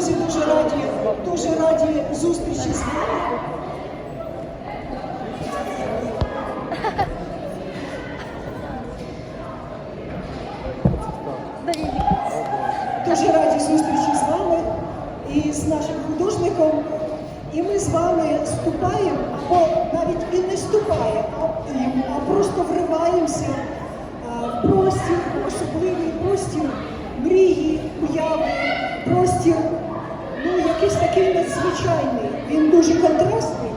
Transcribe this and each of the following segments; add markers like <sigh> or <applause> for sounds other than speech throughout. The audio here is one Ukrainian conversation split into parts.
Друзі, дуже раді, дуже раді зустрічі з вами. Дуже раді зустрічі з вами і з нашим художником. І ми з вами ступаємо, або навіть і не ступаємо, а просто вриваємося а, в простір, особливий простір мрії, уяви, простір, ну, якийсь такий надзвичайний. Він дуже контрастний.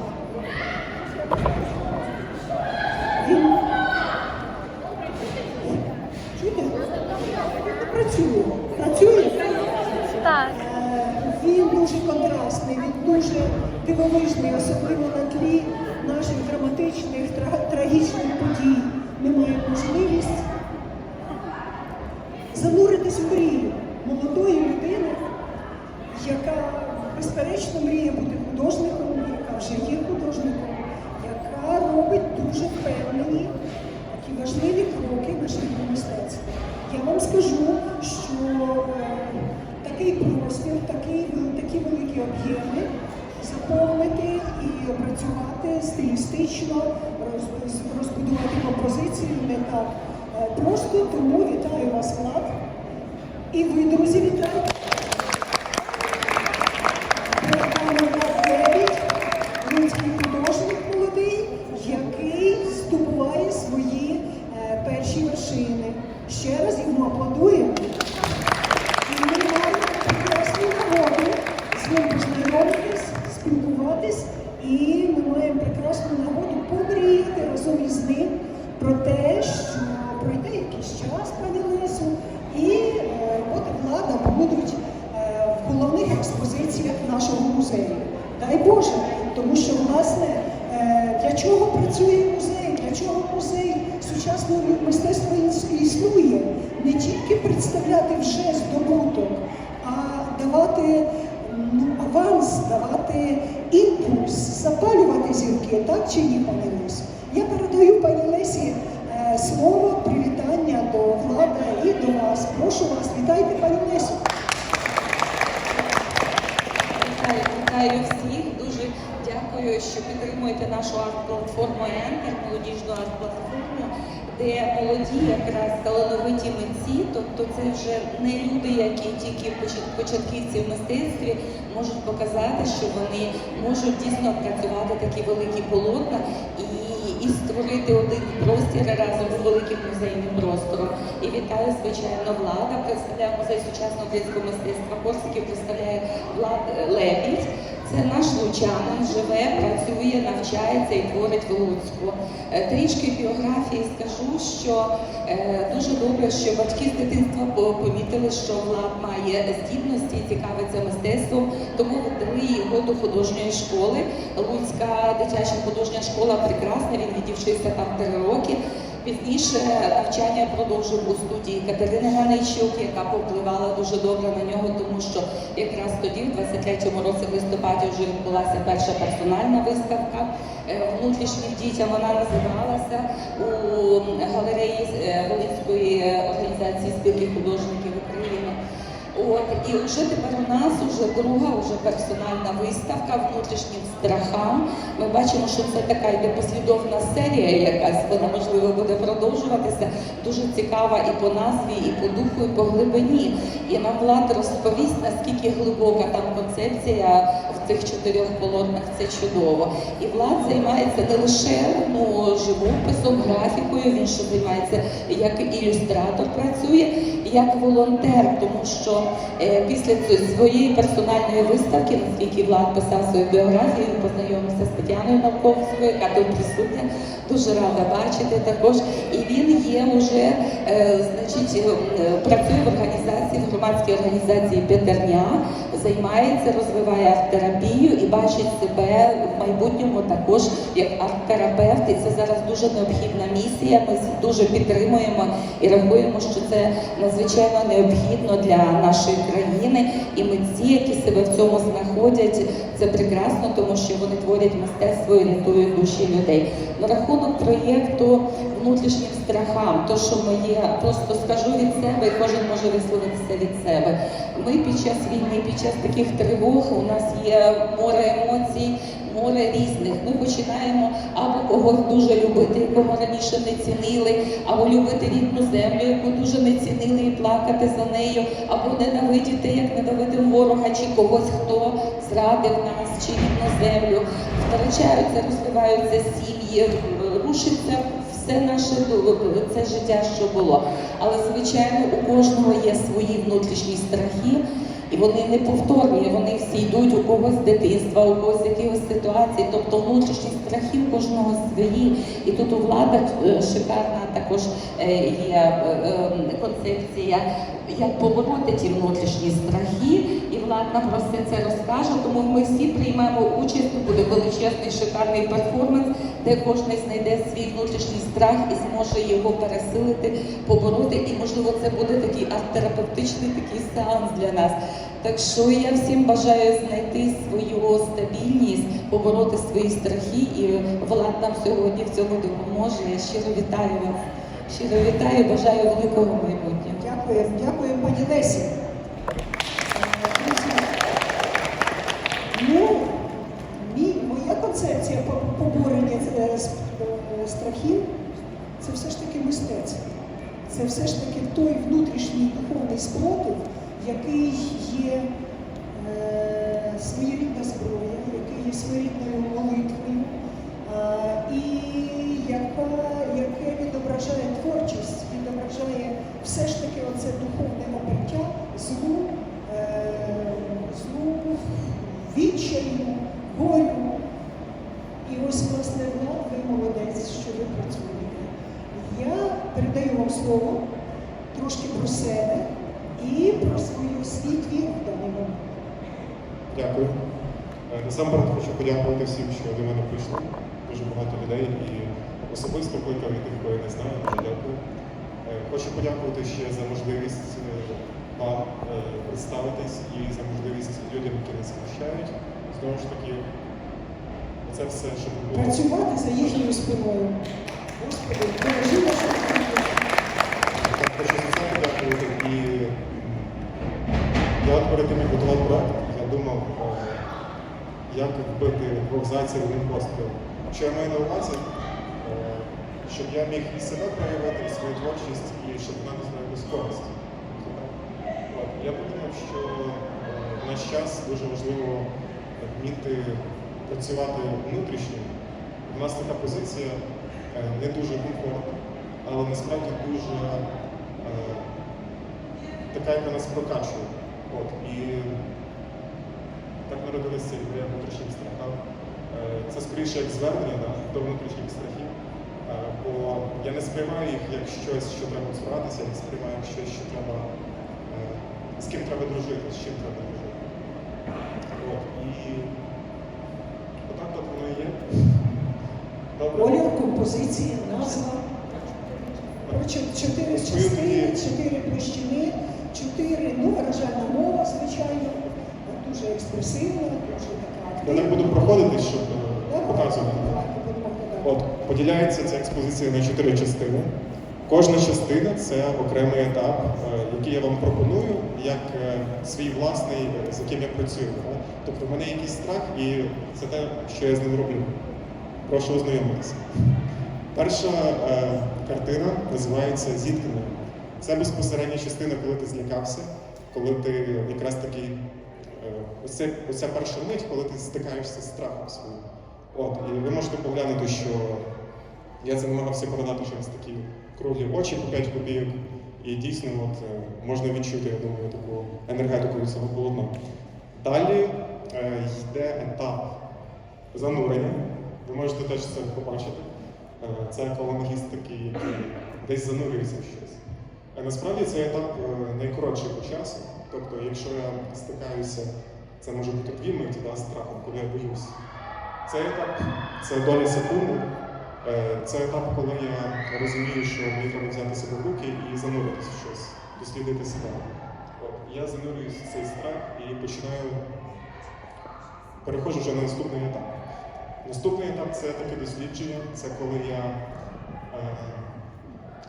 Підтримуєте нашу арт-платформу Ентер, молодіжну арт-платформу, де молоді якраз талановиті митці, тобто це вже не люди, які тільки почат- початківці в мистецтві можуть показати, що вони можуть дійсно працювати такі великі полотна і, і створити один простір разом з великим музейним простором. І вітаю, звичайно, влада, представляє музей сучасного українського мистецтва Корсиків, представляє Влад Лебідь. Це наш лучанин, живе, працює, навчається і творить в Луцьку. Е, Трішки біографії скажу, що е, дуже добре, що батьки з дитинства помітили, що Влад має здібності і цікавиться мистецтвом, тому віддали його до художньої школи. Луцька дитяча художня школа прекрасна, він відівчився там три роки. Пізніше навчання продовжив у студії Катерини Ганичук, яка повпливала дуже добре на нього, тому що якраз тоді, в 23-му році в листопаді, вже відбулася перша персональна виставка е, внутрішнім дітям. Вона називалася у галереї е, Волинської організації спілки художників. От і вже тепер у нас уже друга, вже персональна виставка внутрішнім страхам. Ми бачимо, що це така йде послідовна серія, якась вона можливо буде продовжуватися. Дуже цікава і по назві, і по духу, і по глибині. І нам влада розповість, наскільки глибока там концепція в цих чотирьох полотнах. Це чудово. І влад займається не лише ну, живописом, графікою. Він ще займається як ілюстратор, працює як волонтер, тому що е, після своєї персональної виставки, наскільки Влад писав свою біографію, він познайомився з Тетяною Навковською, яка тут присутня. Дуже рада бачити також. І він є вже, е, значить, е, працює в організації, в громадській організації Петерня, займається, розвиває арт-терапію і бачить себе в майбутньому також як арт-терапевт. І це зараз дуже необхідна місія. Ми дуже підтримуємо і рахуємо, що це надзвичайно необхідно для нашої країни. І митці, які себе в цьому знаходять, це прекрасно, тому що вони творять мистецтво і рятують душі людей. На рахунок проєкту внутрішнім страхам, то, що ми є, просто скажу від себе, і кожен може висловитися від себе. Ми під час війни, під час таких тривог у нас є море емоцій, море різних. Ми починаємо або когось дуже любити, якого раніше не цінили, або любити рідну землю, яку дуже не цінили, і плакати за нею, або ненавидіти, як ненавидив ворога, чи когось, хто зрадив нас, чи рідну землю. Втрачаються, розвиваються сім'ї, рушиться все наше це життя, що було. Але звичайно, у кожного є свої внутрішні страхи. І вони не повторні, вони всі йдуть у когось з дитинства, у когось з якихось ситуацій. Тобто внутрішні страхи у кожного свої. І тут у влада е, шикарна також е, є е, концепція, як побороти ті внутрішні страхи. І влад нам про все це розкаже. Тому ми всі приймемо участь. Буде величезний шикарний перформанс, де кожен знайде свій внутрішній страх і зможе його пересилити, побороти. І можливо це буде такий арт-терапевтичний такий сеанс для нас. Так що я всім бажаю знайти свою стабільність, побороти свої страхи, і Влад нам сьогодні в цьому допоможе. Я щиро вітаю вас. Щиро вітаю, бажаю великого майбутнього. Дякую, дякую, пані Лесі. Ну, мій, моя концепція по- поборення е, с- е, страхів це все ж таки мистецтво. Це все ж таки той внутрішній духовний спротив, який є е, своєрідна зброя, який є своєрідною молитвою, е, і яка, яке відображає творчість, відображає все ж таки оце духовне набуття злу, е, злу, відчаю, горю. І ось, власне, Влад, ви молодець, що ви працюєте. Я передаю вам слово трошки про себе і про свою свій твір в даний момент. Дякую. Е, Насамперед хочу подякувати всім, що до мене прийшло. Дуже багато людей і особисто кликав і тих, кого я не знаю, дуже дякую. Е, Хочу подякувати ще за можливість е, вам представитись і за можливість людям, які нас захищають. Знову ж таки, це все, що було. Працювати за їхньою спиною. Господи, бережи нашу хочу це подякувати. І я перед тим, як готував проект, я думав, е, як вбити двох зайців одним пострілом. Що я маю на увазі, Е, щоб я міг і себе проявити, і свою творчість, і щоб вона несла якусь користь. Я подумав, що е, в наш час дуже важливо вміти працювати внутрішньо. У нас така позиція не дуже комфортна, але насправді дуже така, яка нас прокачує. От, і так народилася ця ідея внутрішніх страхів. Е, Це скоріше як звернення да, до внутрішніх страхів. Е, Бо я не сприймаю їх як щось, що треба збиратися, я їх сприймаю як щось, що треба, е, з ким треба дружити, з чим треба дружити. От, і отак от воно і є. Колір, композиція, назва. Чотири частини, чотири площини, чотири, ну, виражальна мова, звичайно, дуже експресивна, дуже така Я так буду проходити, щоб е, показувати. От, поділяється ця експозиція на чотири частини. Кожна частина це окремий етап, е, який я вам пропоную, як е, свій власний, з яким я працюю. Тобто в мене якийсь страх, і це те, що я з ним роблю. Прошу ознайомитися. Перша картина називається Зіткнення. Це безпосередня частина, коли ти злякався, коли ти якраз таки е, оце, оця перша мить, коли ти стикаєшся з страхом своїм. От, і ви можете поглянути, що я намагався передати через такі круглі очі по 5 копійок. І дійсно от, е, можна відчути, я думаю, таку енергетику від цього полотна. Далі е, йде етап занурення. Ви можете теж це побачити. Е, Це колонгіст такий, десь занурюється в щось. А насправді цей етап е, найкоротший по часу. Тобто, якщо я стикаюся, це може бути дві миті да, страхом, коли я боюсь. Цей етап це доля секунди. Е, Це етап, коли я розумію, що мені треба взяти себе в руки і зануритися в щось, дослідити себе. От, я занурююся в цей страх і починаю переходжу вже на наступний етап. Наступний етап це таке дослідження, це коли я е,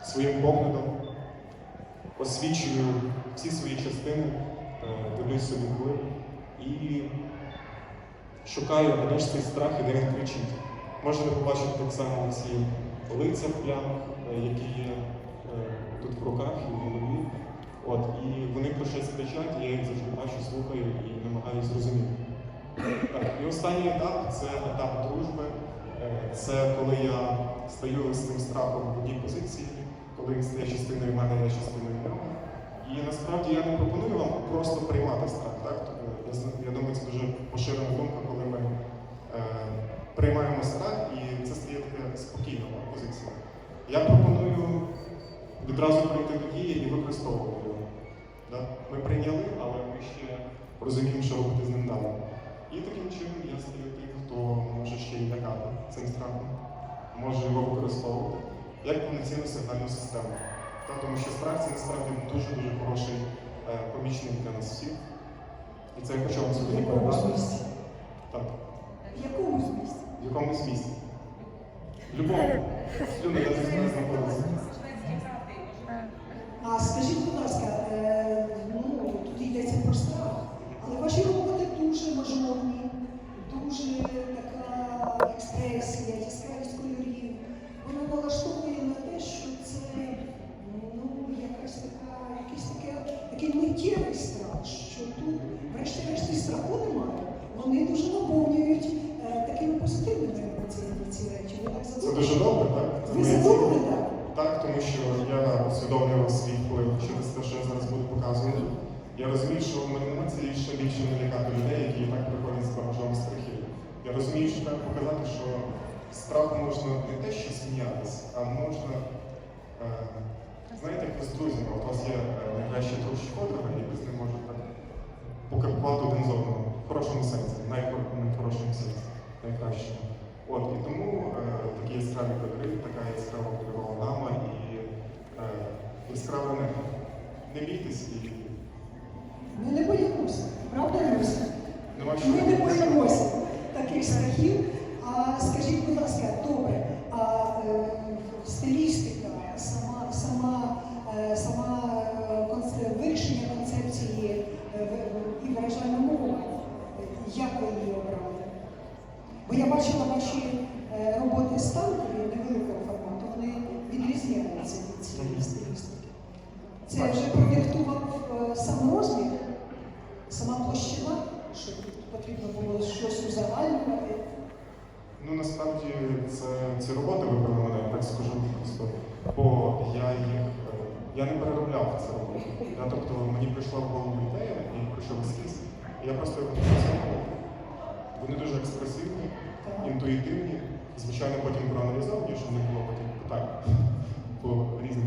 своїм поглядом, освічую всі свої частини, е, дивлюсь собі і шукаю, де ж цей страх і де він кричить. Можна побачити так само ці лиця в плямах, е, які є е, тут в руках і в голові. От, і вони про щось кричать, я їх завжди бачу, слухаю і намагаюся зрозуміти. Так, і останній етап це етап Це коли я стаю з цим страхом в одній позиції, коли він стає частиною мене, я частиною нього. І насправді я не пропоную вам просто приймати страх. Так? Тобто, Я, думаю, це дуже поширена думка, коли ми е, приймаємо страх, і це стає така спокійна позиція. Я пропоную відразу прийти до дії і використовувати його. Да? Ми прийняли, але ми ще розуміємо, що робити з ним далі. І таким чином я стаю тим, хто може ще й лякати цим страхом, може його використовувати як повноцінну сигнальну систему. Та, тому що страх це насправді дуже-дуже хороший е, помічник для нас всіх. І це я хочу вам сьогодні передати. Так, В якомусь місці. в якомусь місці. В любому. <laughs> Люди знаходиться. Сенсі. От, і тому е, такі яскраві кольори, така яскрава кольорова гама і е, яскрава енергія. Не бійтесь і Ми не боїмося, правда, Люся? Ми не боїмося таких страхів. А скажіть, будь ласка, добре, а е, стилістика, сама, сама, е, сама е, конце- вирішення концепції е, і виражальна мова, як ви? Бо я бачила ваші е, роботи станкові невеликого формату, вони відрізняються від цієї стилістики. Це вже продиктував е, сам розмір, сама площина, що тут потрібно було щось узагальнювати. Ну насправді це ці роботи вибрали мене, я так скажу просто, бо я їх е, я не переробляв ці роботи. Тобто мені прийшла в голову ідея і прийшов ескіз, і я просто його написав. Вони дуже експресивні, інтуїтивні. Звичайно, потім проаналізовані, щоб не було потім питань. Було різних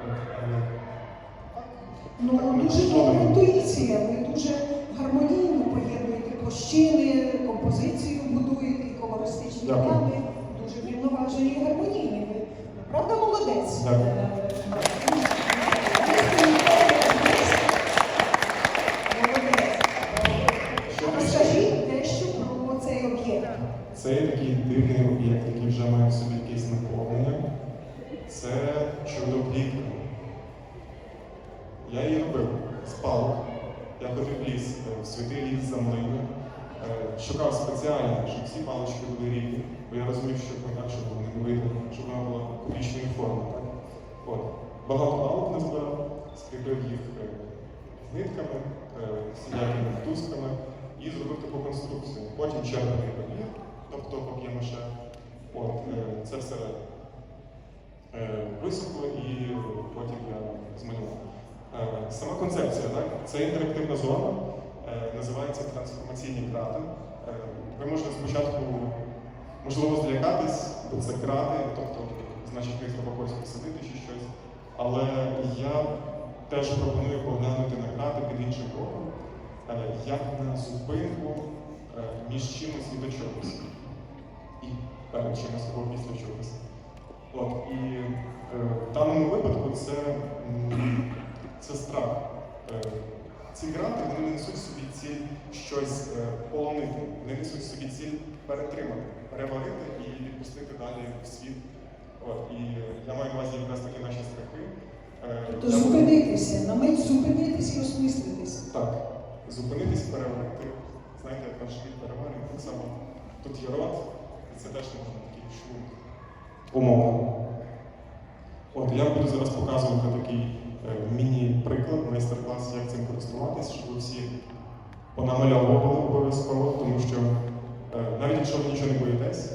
але Ну, дуже добра інтуїція, ви дуже гармонійно поєднуєте площини, композицію будуєте, колористичні плани. Дуже врівноважені і гармонійні. Ви правда молодець? Дякую. Ліс, е, в святий ліс за млиною. Е, Шукав спеціально, щоб всі палички були рівні, бо я розумів, що інакше було не вийде, щоб вона була кубічної форми. Так? От. Багато палок назбирав, скріпив їх е, нитками, всілякими мотузками і зробив таку конструкцію. Потім червоний папір, тобто пап'є-маше. Це все висохло і потім я змалював. Е, Сама концепція, так? Це інтерактивна зона, е, називається трансформаційні крати. Е, Ви можете спочатку, можливо, злякатись, бо це крати, тобто, значить, не треба когось посадити чи щось. Але я теж пропоную поглянути на крати під іншим кроком, е, як на зупинку між чимось і до чогось. І перед чимось або після чогось. Ціль щось е, полонити, вони несуть собі ціль перетримати, переварити і відпустити далі в світ От, і я маю на увазі якраз таки наші страхи. Е, То я- зупинитися, на мить зупинитися і осмислитися. Так, зупинитись, переварити. Знаєте, як наш хліб переварений, так само тут є рот, і це теж можна такий шлунг. Умовно. От я буду зараз показувати такий е, міні-приклад, майстер-клас, як цим користуватись, щоб ви всі понамальовували обов'язково, тому що е, навіть якщо ви нічого не боїтесь,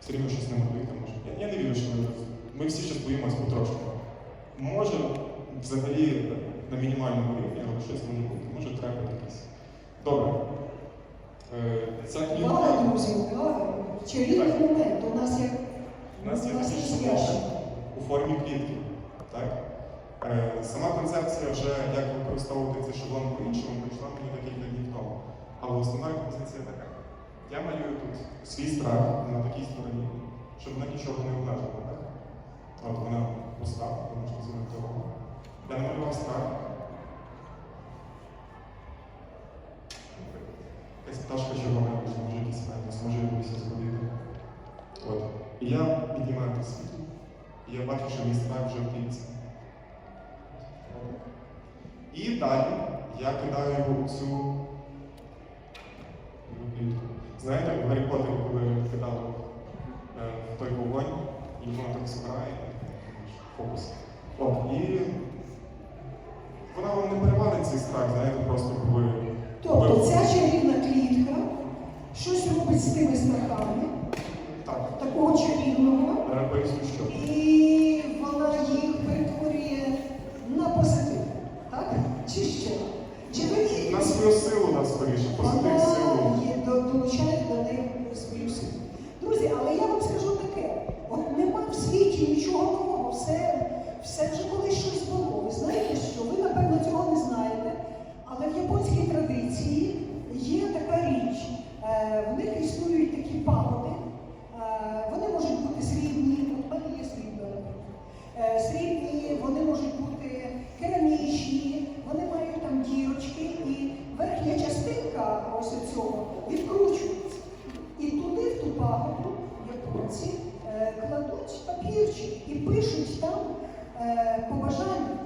все рівно щось не малюєте, може. Я, я не вірю, що ви. Ми всі щось боїмось потрошку. Може, взагалі на мінімальному рівні, але щось може бути. Може, треба якийсь. Добре. Е, Ця Увага, друзі, увага. Чарівний момент. У нас як У нас є у нас є у формі квітки. Так? Е, Сама концепція вже як використовувати цей шаблон по-іншому, прийшла мені декілька днів тому. Але основна композиція така. Я малюю тут свій страх на такій стороні, щоб вона нічого не обмежила. Так? От вона пуста, ви можете звернути увагу. Я намалював страх. Якась пташка червона, може якийсь фентез, може якусь зробити. От. І я піднімаю світло, і я бачу, що мій страх вже втіється. І далі я кидаю його цю клітку. Знаєте, в Гаррі Поттері, коли кидали е, в той вогонь, і воно так згорає, фокус. От, і вона вам не перевалить цей страх, знаєте, просто коли. Тобто ця чарівна клітка щось робить з тими страхами, Так, такого чарівного, е, поясню, що. і вона їх перетворює на позитив. Так? Чи що? Чи ви вірите? На свою силу нас скоріше, позитив Вона силу. є, до- долучає до неї свою силу. Друзі, але я вам скажу таке: от нема в світі нічого нового, все, все вже колись щось було. Ви знаєте що? Ви, напевно, цього не знаєте. Але в японській традиції є така річ. Е, в них існують такі пагоди. Е, вони можуть бути срібні, от в мене є срібна, наприклад. Е, срібні, вони можуть бути керамічні, вони мають там дірочки, і верхня частинка ось цього відкручується. І туди, в ту пагоду, японці е, кладуть папірчик і пишуть там е, побажання.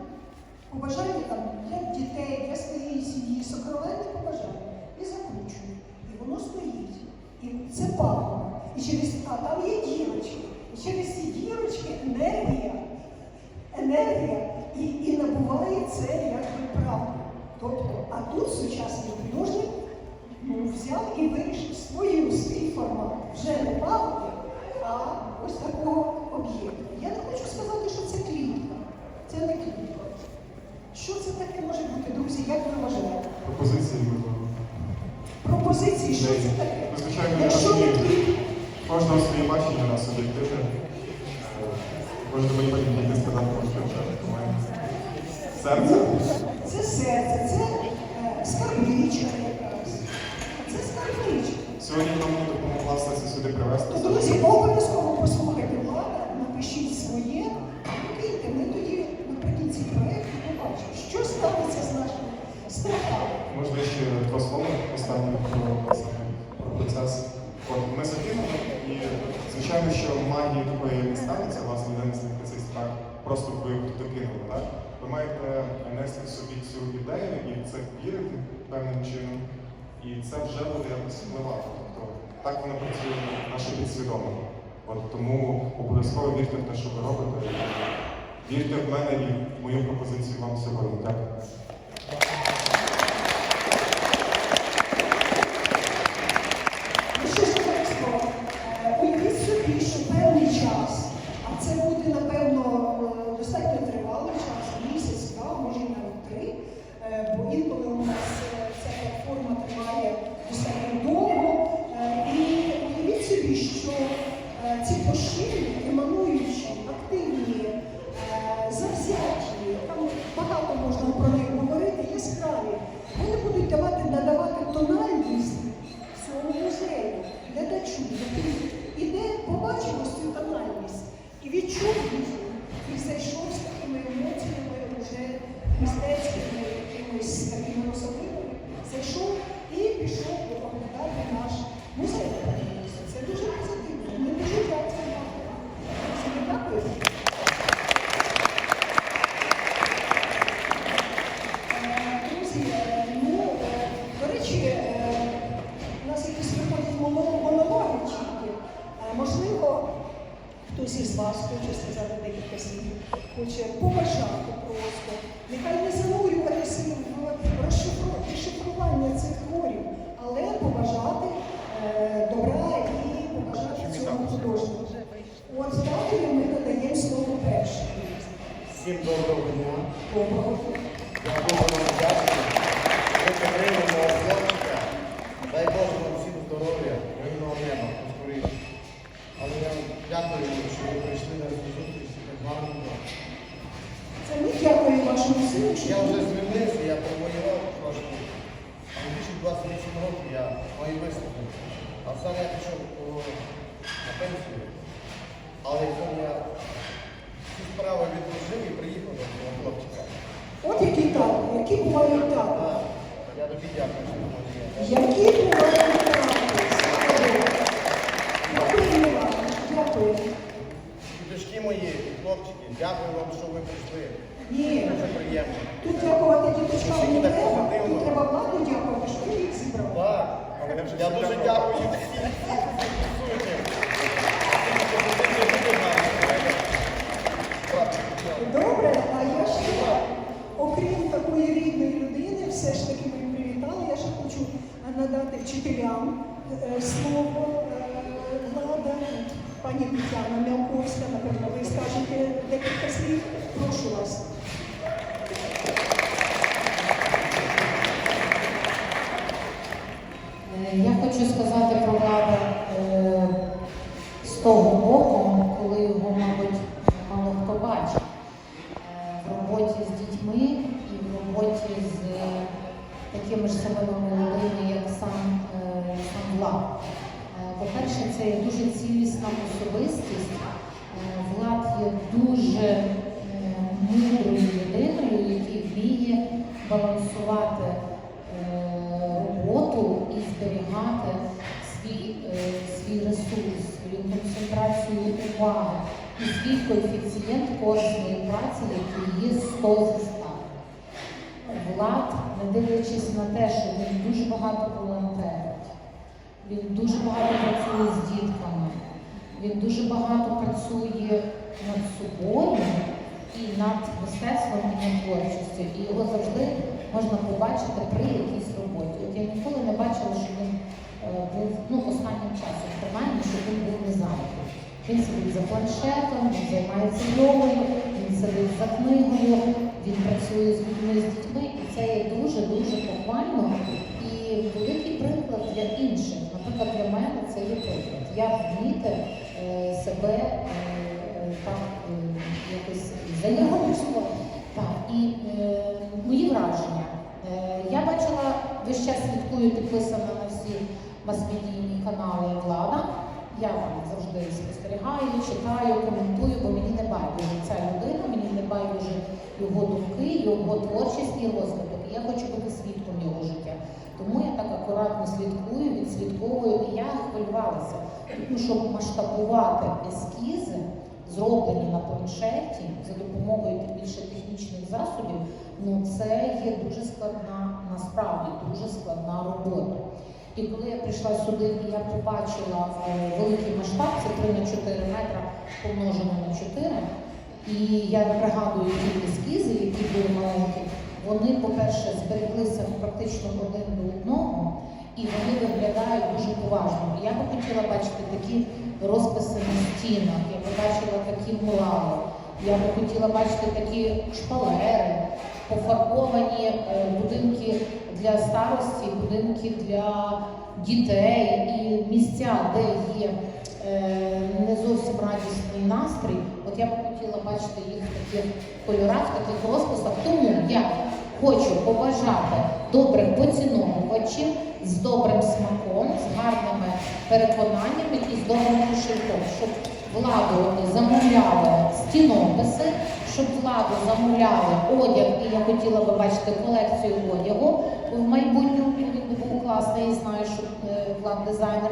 Побажання там для дітей, для своєї сім'ї, сокровенне побажання. І закручують. І воно стоїть. І це пагода. І через, а там є дірочки. І через ці дірочки енергія енергія і, і набуває це як правда. Тобто, а тут сучасний художник ну, взяв і вирішив свою свій формат. Вже не пагоди, а ось такого об'єкту. Я не хочу сказати, що це клітка. Це не клітка. Що це таке може бути, друзі? Як ви вважаєте? Пропозиції можливо. Пропозиції, що це таке? Якщо клітка, Кожного своє бачення на суб'єктивне. Можете мені потім тільки сказати, що. Серце. це серце, це е, скарбничка якась. Це скарбничка. Сьогодні нам допомогла все це сюди привезти. То, друзі, обов'язково послухайте влада, напишіть своє, киньте, ми тоді наприкінці проєкту побачимо, що станеться з страхами. Можна ще два слова останнє про про процес. От ми закинули, і звичайно, що магії такої не станеться, власне, винести цей страх, просто ви докинули, так? Ви маєте нести в собі цю ідею і це вірити певним чином, і це вже буде якось впливати. Тобто так воно працює наше підсвідоме. От тому обов'язково вірте в те, що ви робите. Вірте в мене і в мою пропозицію вам сьогодні. Дякую. Вам що ви прийшли на цю зустріч так гарно. Це ми дякуємо вашому сину, Я вже звільнився, я провоював трошки. А в 2028 році я мої виступи. А сам я пішов на пенсію. Але я ці справи відложив і приїхав до цього хлопчика. От який тато, які бувають. Так, Я тобі дякую, що є. Які бувають. Дякуємо вам. Дякую. І дочки мої, і хлопчики, дякую вам, що ви прийшли. Ні. Дуже приємно. Тут дякувати діточкам не треба. Тут треба владу дякувати, що ви їх зібрали. Так, я дуже дякую всім. Добре, а я ще, окрім такої рідної людини, все ж таки ми привітали. Я ще хочу надати вчителям е, слово е, влада. Пані Тетяна Мялковська, напевно, ви скажете декілька слів. Прошу вас. Уваги і свій коефіцієнт корисної праці, який є 100 зі 100. Влад, не дивлячись на те, що він дуже багато волонтерить, він дуже багато працює з дітками, він дуже багато працює над собою і над мистецтвом і над творчістю. І його завжди можна побачити при якійсь роботі. От я ніколи не бачила, що він е, був ну, останнім часом, принаймні, що він був не зайнятий. Він сидить за планшетом, він займається йогою, він сидить за книгою, він працює з людьми, з дітьми, і це є дуже-дуже похвально і великий приклад для інших. Наприклад, для мене це є приклад. Як вміти е, себе е, е, так якось заявити. Так, і мої враження. Я бачила, весь час слідкую, підписана на всі мас-медійні канали влада. Я завжди спостерігаю, читаю, коментую, бо мені не байдуже ця людина, мені не байдуже його думки, його творчість і розвиток. Я хочу бути свідком його життя. Тому я так акуратно слідкую, відслідковую, і я хвилювалася, тому що масштабувати ескізи, зроблені на планшеті за допомогою тим більше технічних засобів, ну це є дуже складна, насправді дуже складна робота. І коли я прийшла сюди я побачила е, великий масштаб, це 3 на 4 метра помножено на 4, і я пригадую ті ескізи, які були маленькі, вони, по-перше, збереглися практично один до одного, і вони виглядають дуже поважно. Я би хотіла бачити такі розписи на стінах, я би бачила такі мурали, я би хотіла бачити такі шпалери, пофарбовані е, будинки для старості, будинки для дітей і місця, де є е, не зовсім радісний настрій. От я б хотіла бачити їх в таких кольорах, в таких розписах. Тому я хочу побажати добрих поціновувачів з добрим смаком, з гарними переконаннями і з добрим кошельком, щоб владу замовляли стінописи, щоб влада замовляла одяг, і я хотіла би бачити колекцію одягу в майбутньому. Він був класний, я знаю, що е, влад дизайнер.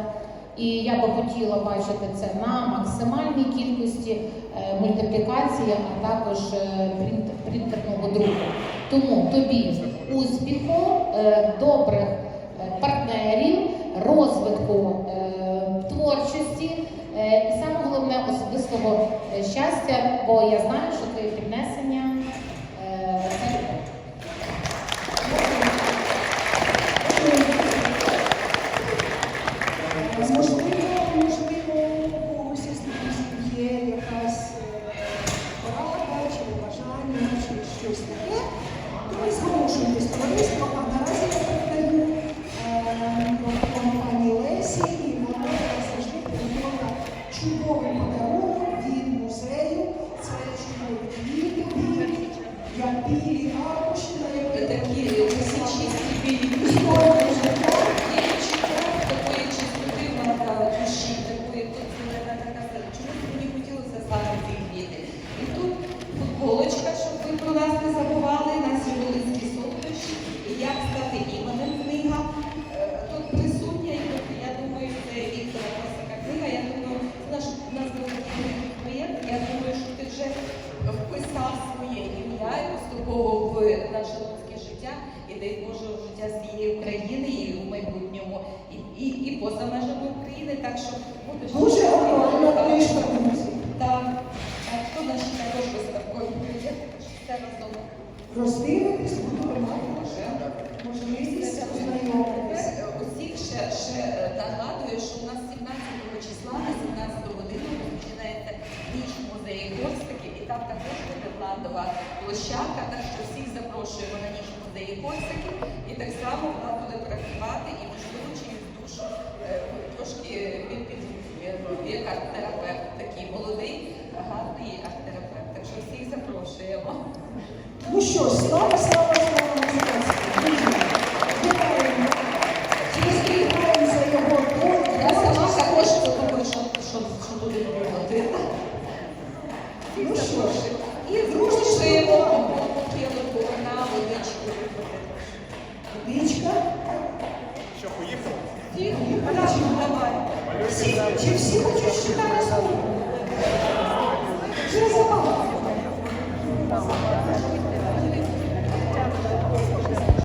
І я би хотіла бачити це на максимальній кількості е, мультиплікації, а також е, принтерного друку. Тому тобі успіху, добрих партнерів, розвитку творчості і саме головне особистого щастя, бо я знаю, що музеї Корсики, і там також буде плантова площадка, так що всіх запрошуємо на ніч музеї Корсики, і так само вона буде працювати і можливо через душу е, трошки він підготує, як арт-терапевт, такий молодий, гарний арт-терапевт. Так що всіх запрошуємо. Ну що ж, слава, слава.